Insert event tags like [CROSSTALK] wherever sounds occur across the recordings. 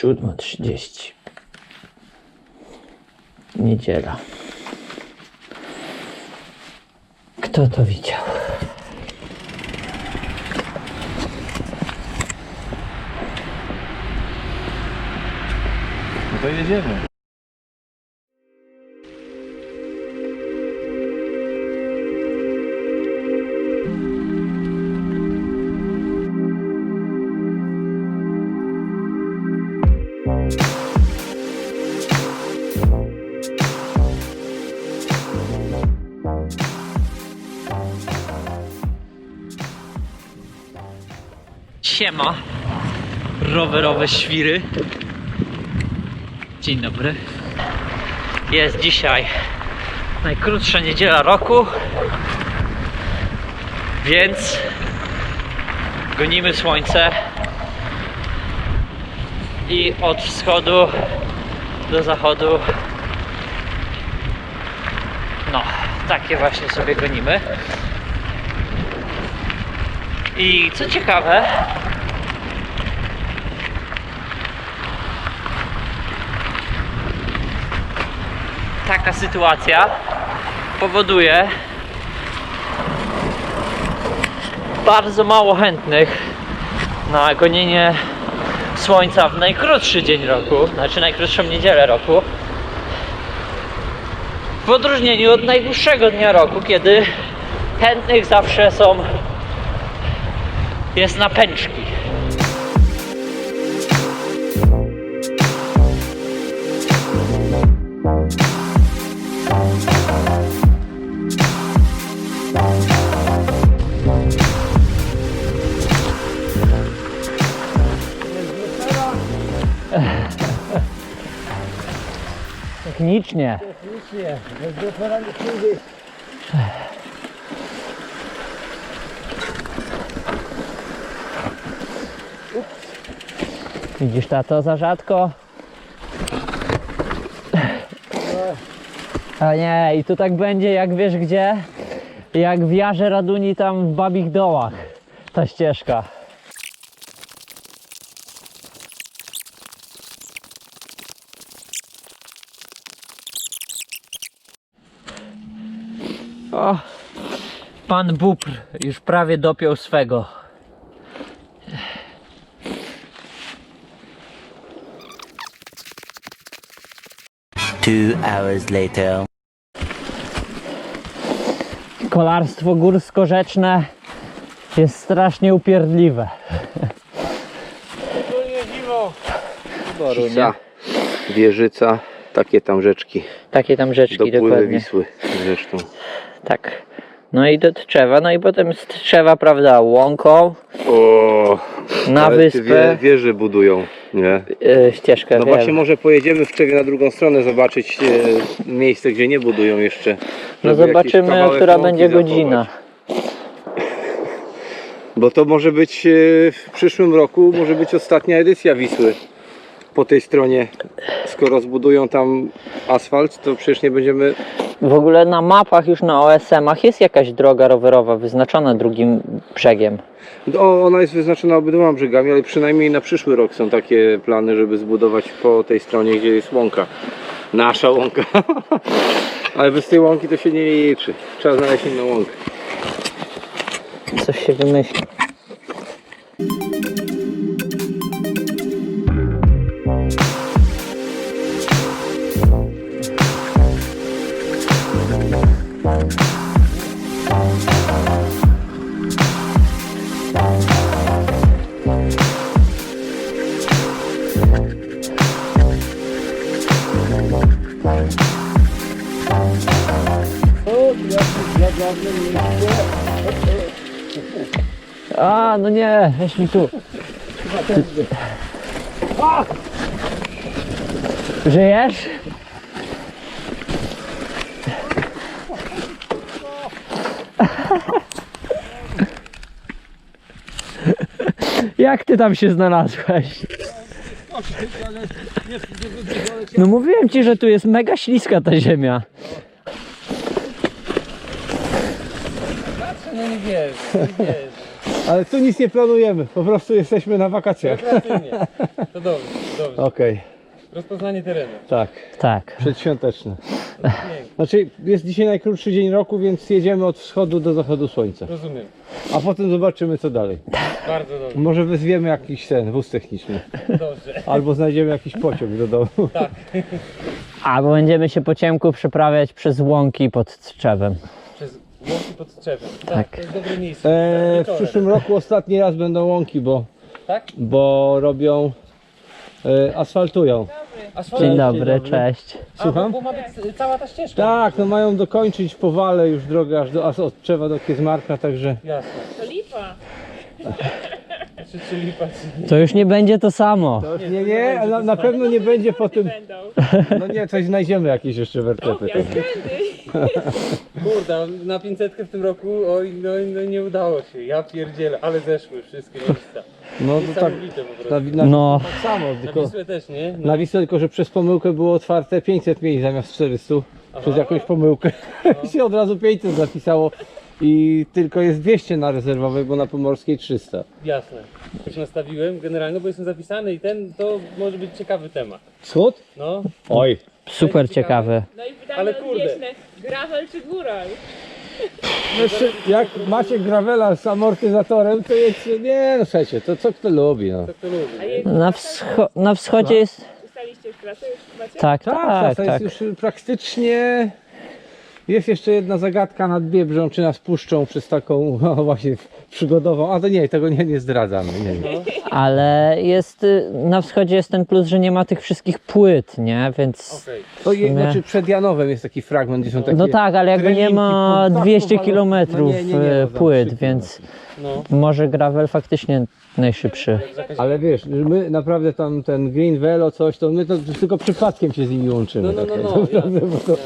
7.30. Niedziela. Kto to widział? No to jedziemy. Siema, rowerowe świry. Dzień dobry. Jest dzisiaj najkrótsza niedziela roku, więc gonimy słońce i od wschodu do zachodu. No, takie właśnie sobie gonimy. I co ciekawe, taka sytuacja powoduje bardzo mało chętnych na gonienie słońca w najkrótszy dzień roku, znaczy najkrótszą niedzielę roku. W odróżnieniu od najdłuższego dnia roku, kiedy chętnych zawsze są jest na pęczki. Technicznie. Widzisz tato za rzadko? A nie, i tu tak będzie jak wiesz gdzie? Jak w Jarze Raduni tam w Babich Dołach. Ta ścieżka. Pan Bupr już prawie dopiął swego. Two hours later. kolarstwo górsko-rzeczne jest strasznie upierdliwe. Cisa, Wieżyca, takie tam rzeczki. Takie tam rzeczki Dopływy dokładnie. Wisły zresztą. Tak. No i do Tczewa, no i potem z Tczewa, prawda, łąką O, na ale ty wyspę, Wie, wieże budują, nie? e, ścieżkę. No wiem. właśnie może pojedziemy w Czewie na drugą stronę zobaczyć e, miejsce, gdzie nie budują jeszcze. No żeby jakiś zobaczymy, kawałek która łąki będzie zachować. godzina. [LAUGHS] Bo to może być e, w przyszłym roku, może być ostatnia edycja Wisły. Po tej stronie, skoro zbudują tam asfalt, to przecież nie będziemy W ogóle na mapach już na OSM-ach jest jakaś droga rowerowa wyznaczona drugim brzegiem. O, ona jest wyznaczona obydwoma brzegami, ale przynajmniej na przyszły rok są takie plany, żeby zbudować po tej stronie, gdzie jest łąka. Nasza łąka. [LAUGHS] ale bez tej łąki to się nie liczy. Trzeba znaleźć inną łąkę. Coś się wymyśli. A, no nie, weź mi tu. Żyjesz? [LAUGHS] Jak ty tam się znalazłeś? No mówiłem ci, że tu jest mega śliska ta ziemia. No nie wiesz, nie wiesz. Ale tu nic nie planujemy, po prostu jesteśmy na wakacjach. To dobrze, dobrze. Okej, Rozpoznanie terenu. tak, Tak. przedświąteczne. Znaczy jest dzisiaj najkrótszy dzień roku, więc jedziemy od wschodu do zachodu słońca. Rozumiem. A potem zobaczymy co dalej. Bardzo dobrze. Może wezwiemy jakiś ten wóz techniczny. Dobrze. Albo znajdziemy jakiś pociąg do domu. Tak. Albo będziemy się po ciemku przeprawiać przez łąki pod Trzewem. Przez łąki pod strzewem. Tak, Tak. to jest dobre miejsce. Eee, w Wieczorem. przyszłym roku ostatni raz będą łąki, bo, Tak? bo robią, e, asfaltują. Dzień dobry, cześć. A, Słucham? Bo, bo ma być cała ta ścieżka. Tak, no mają dokończyć powale już drogę aż do, aż od Trzewa do Kiezmarka, także Jasne. To lipa. [LAUGHS] To już nie będzie to samo. To już nie, nie, na, na pewno nie będzie po tym, Będą. no nie, coś znajdziemy jakieś jeszcze wertepy. [LAUGHS] Kurde, na 500 w tym roku oj, no, no nie udało się. Ja pierdzielę, ale zeszły wszystkie miejsca. No to tak, Niesamowite po na, prostu. na, No. tak samo, Na tylko Wisłę też, nie? No, na Wisłę tylko, że przez pomyłkę było otwarte 500 miejsc zamiast 400, przez jakąś pomyłkę [LAUGHS] się od razu 500 zapisało i tylko jest 200 na rezerwowej, bo na Pomorskiej 300. jasne. Już nastawiłem generalnie, bo jestem zapisany i ten to może być ciekawy temat. Wschód? No, Oj. Super ciekawy. No i pytanie Ale kurde. odwieczne. Gravel czy góral? Jeszcze, jak macie gravela z amortyzatorem, to jest, nie no słuchajcie, to co kto lubi no. to kto lubi. A Na, wscho- na wschodzie jest... Ustaliście już trasę? Już macie? Tak, Tak, tak, to tak. jest już praktycznie... Jest jeszcze jedna zagadka nad Biebrzą, czy nas puszczą przez taką [LAUGHS] no, właśnie przygodową, a to nie, tego nie, nie zdradzamy. Nie, nie. Ale jest... y, Na wschodzie jest ten plus, że nie ma tych wszystkich płyt, nie? Więc... To je, Nie. znaczy przed Janowem jest taki fragment, gdzie są takie No tak, ale jakby nie treningi ma po- 200 po- km no nie, nie, nie, no tam płyt, trzy więc No. może gravel faktycznie najszybszy. Ale wiesz, my naprawdę tam ten Green Velo coś, to my to tylko przypadkiem się z nimi łączymy. No, no, no, tak, no, naprawdę, [LAUGHS] bo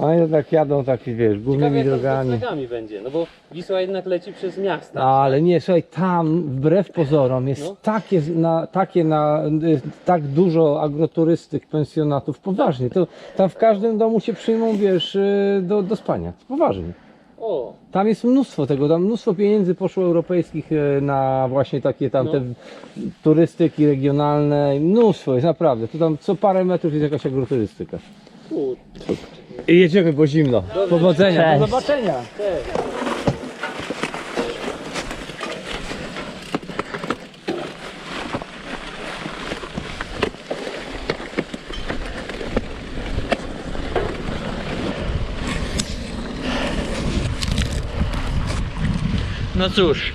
to, oni tak jadą tak, wiesz, Ciekawe głównymi jak to z drogami. noclegami będzie, no bo Wisła jednak leci przez miasta. Ale nie, słuchaj, tam wbrew pozorom jest No. takie, na, takie na, y, tak dużo agroturystyk, pensjonatów, poważnie. To, tam w każdym domu się przyjmą, wiesz, y, do, do spania. Poważnie. O, Tam jest mnóstwo tego, tam mnóstwo pieniędzy poszło europejskich e, na właśnie takie tam No. te turystyki regionalne, mnóstwo jest naprawdę, tu tam co parę metrów jest jakaś agroturystyka. I jedziemy, bo zimno. Powodzenia, Cześć. do zobaczenia. No cóż,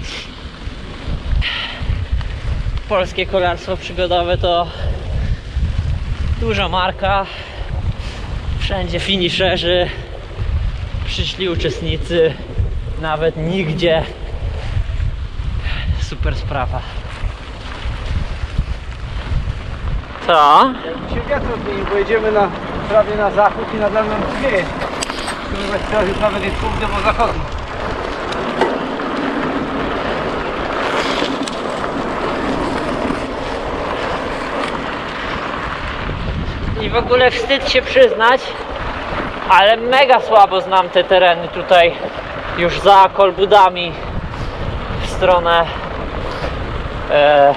polskie kolarstwo przygodowe to duża marka. Wszędzie finisherzy, przyszli uczestnicy, nawet nigdzie. Super sprawa. Co? Jakby się wiatr odmienił, bo jedziemy na, prawie na zachód i nam wieje. To już nawet jest południowo-zachodni. I w ogóle wstyd się przyznać, ale mega słabo znam te tereny tutaj już za Kolbudami w stronę e,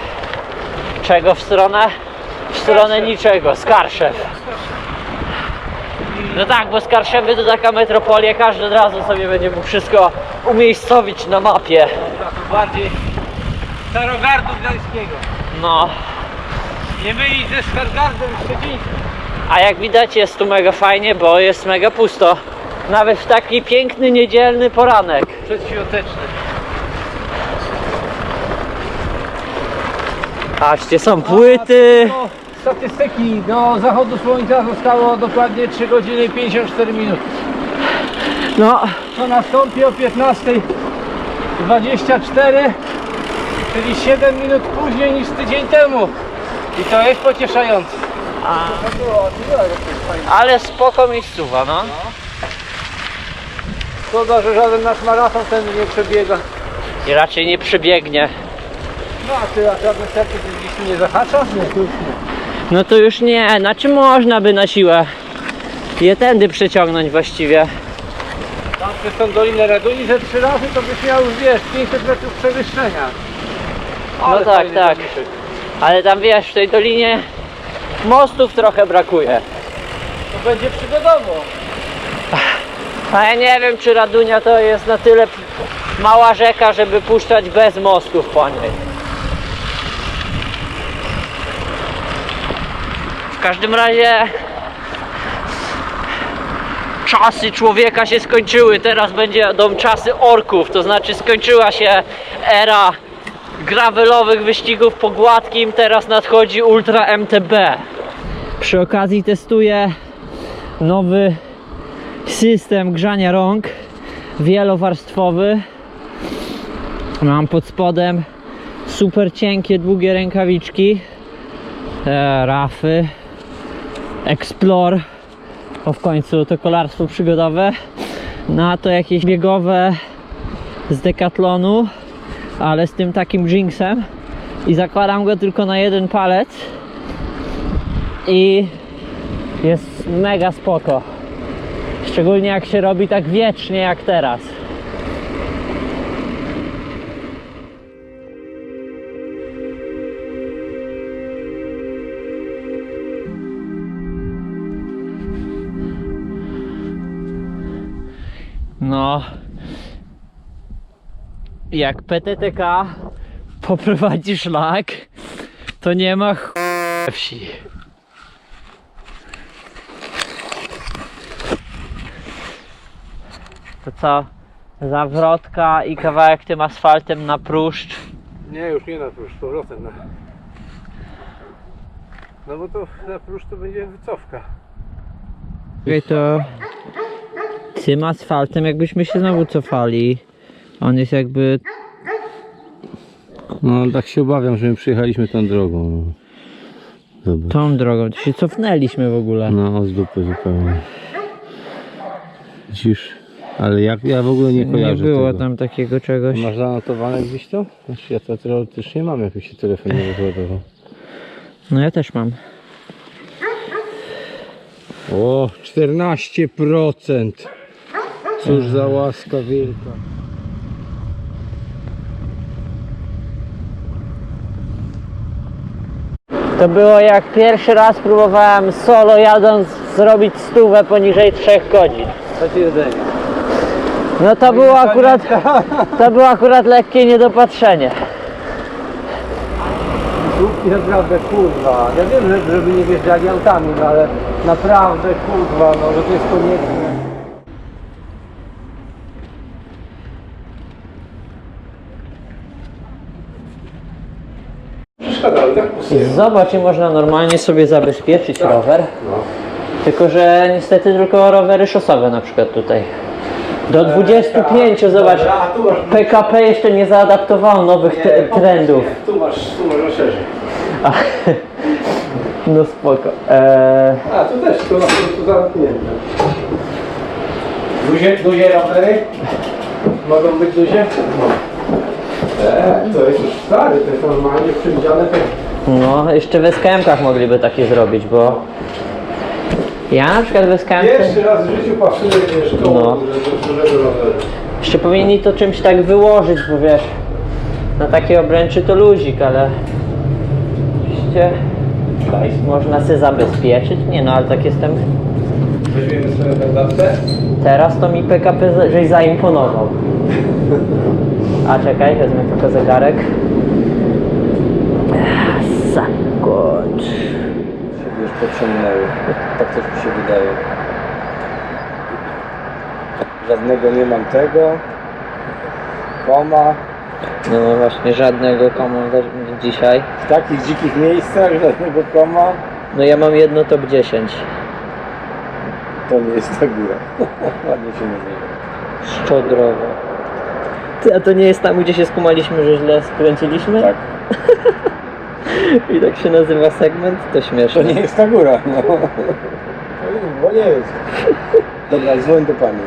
czego w stronę? W stronę niczego, Skarszew. No tak, bo Skarszewy to taka metropolia, każdy od razu sobie będzie mógł wszystko umiejscowić na mapie. To bardziej Starogardu Gdańskiego. No, Nie mylić ze Stargardem Szczecińskim. A jak widać jest tu mega fajnie, bo jest mega pusto. Nawet w taki piękny niedzielny poranek. Przedświąteczny. Patrzcie, są płyty. No, statystyki do zachodu słońca zostało dokładnie 3 godziny i 54 minuty. No, To nastąpi o 15.24, czyli 7 minut później niż tydzień temu. I to jest pocieszające. Ale spoko miejscowa, no. Szkoda, że żaden nasz maraton ten nie przebiega. I raczej nie przebiegnie. No a ty, a żaden serce gdzieś nie zahacza? Nie, tu już nie. No to już nie, znaczy można by na siłę je tędy przeciągnąć właściwie. Tam przez tą Dolinę Raduni ze trzy razy, to byś miał już, wiesz, 500 metrów przewyższenia. Ale tak, fajny tak. Ale tam wiesz, w tej dolinie mostów trochę brakuje. To będzie przygodowo. A ja nie wiem, czy Radunia to jest na tyle mała rzeka, żeby puszczać bez mostów po niej. W każdym razie czasy człowieka się skończyły, teraz będą czasy orków, to znaczy skończyła się era gravelowych wyścigów po gładkim, teraz nadchodzi Ultra MTB. Przy okazji testuję nowy system grzania rąk wielowarstwowy. Mam pod spodem super cienkie, długie rękawiczki, e, rafy, Explore, o w końcu to kolarstwo przygodowe, na to jakieś biegowe z Decathlonu, ale z tym takim jinxem i zakładam go tylko na jeden palec i jest mega spoko. Szczególnie jak się robi tak wiecznie jak teraz. No. Jak PTTK poprowadzi szlak, to nie ma ch... wsi. To co? Zawrotka i kawałek tym asfaltem na pruszcz. Nie, już nie na próż, z powrotem na... No bo to na próż to będzie wycofka. Okej, to tym asfaltem jakbyśmy się znowu cofali. On jest jakby No tak się obawiam, że my przyjechaliśmy tą drogą. No. Zobacz. tą drogą. To się cofnęliśmy w ogóle. No, z dupy zupełnie. Widzisz? Ale jak ja w ogóle nie Nie kojarzę było tego. tam takiego czegoś. Masz zanotowane gdzieś to? Znaczy ja to teoretycznie mam, jak mi się telefon nie rozładował. No ja też mam. O, 14%! Cóż za łaska wielka. To było jak pierwszy raz próbowałem solo jadąc zrobić stówę poniżej 3 godzin. Chodź jedzenie. No to było akurat, to było akurat lekkie niedopatrzenie. Słupki naprawdę kurwa. Ja wiem, że, żeby nie wjeżdżali autami, no ale naprawdę kurwa, no że to jest konieczne. Przeszkadza, ale tak Zobacz, i można normalnie sobie zabezpieczyć rower. Tylko, że niestety tylko rowery szosowe na przykład tutaj. Do 25, zobacz, A tu masz, PKP jeszcze nie zaadaptowało nowych te, trendów. tu masz, tu masz szerzej. A, [LAUGHS] no spoko. Eee, A, tu też, tu na prostu zamknięte. Duzie, duzie rowery? Mogą być duzie? No. Eee, to jest już stary, to jest normalnie przewidziane tak. No, jeszcze w SKM-kach mogliby takie zrobić, bo ja na przykład w SKM Pierwszy raz w życiu patrzyłem, koło No. dużego, dużego roweru. jeszcze powinni to czymś tak wyłożyć, bo wiesz, na takie obręczy to luzik, ale oczywiście można się zabezpieczyć. Nie no, ale tak jestem Weźmiemy swoją kandydatkę. Teraz to mi PKP za- żeś zaimponował. A czekaj, wezmę tylko zegarek. Pociągnęły. Tak coś mi się wydaje. Żadnego nie mam tego. Koma. No, właśnie, żadnego komu dzisiaj. W takich dzikich miejscach żadnego koma. No ja mam jedno top 10. To nie jest ta góra. [LAUGHS] Ładnie się nazywa. Szczodrowo. Ty, a to nie jest tam, gdzie się skumaliśmy, że źle skręciliśmy? Tak. [LAUGHS] [LAUGHS] I tak się nazywa segment? To śmieszne. To nie jest ta góra. No. [LAUGHS] Bo nie jest. Dobra, dzwoń do pani.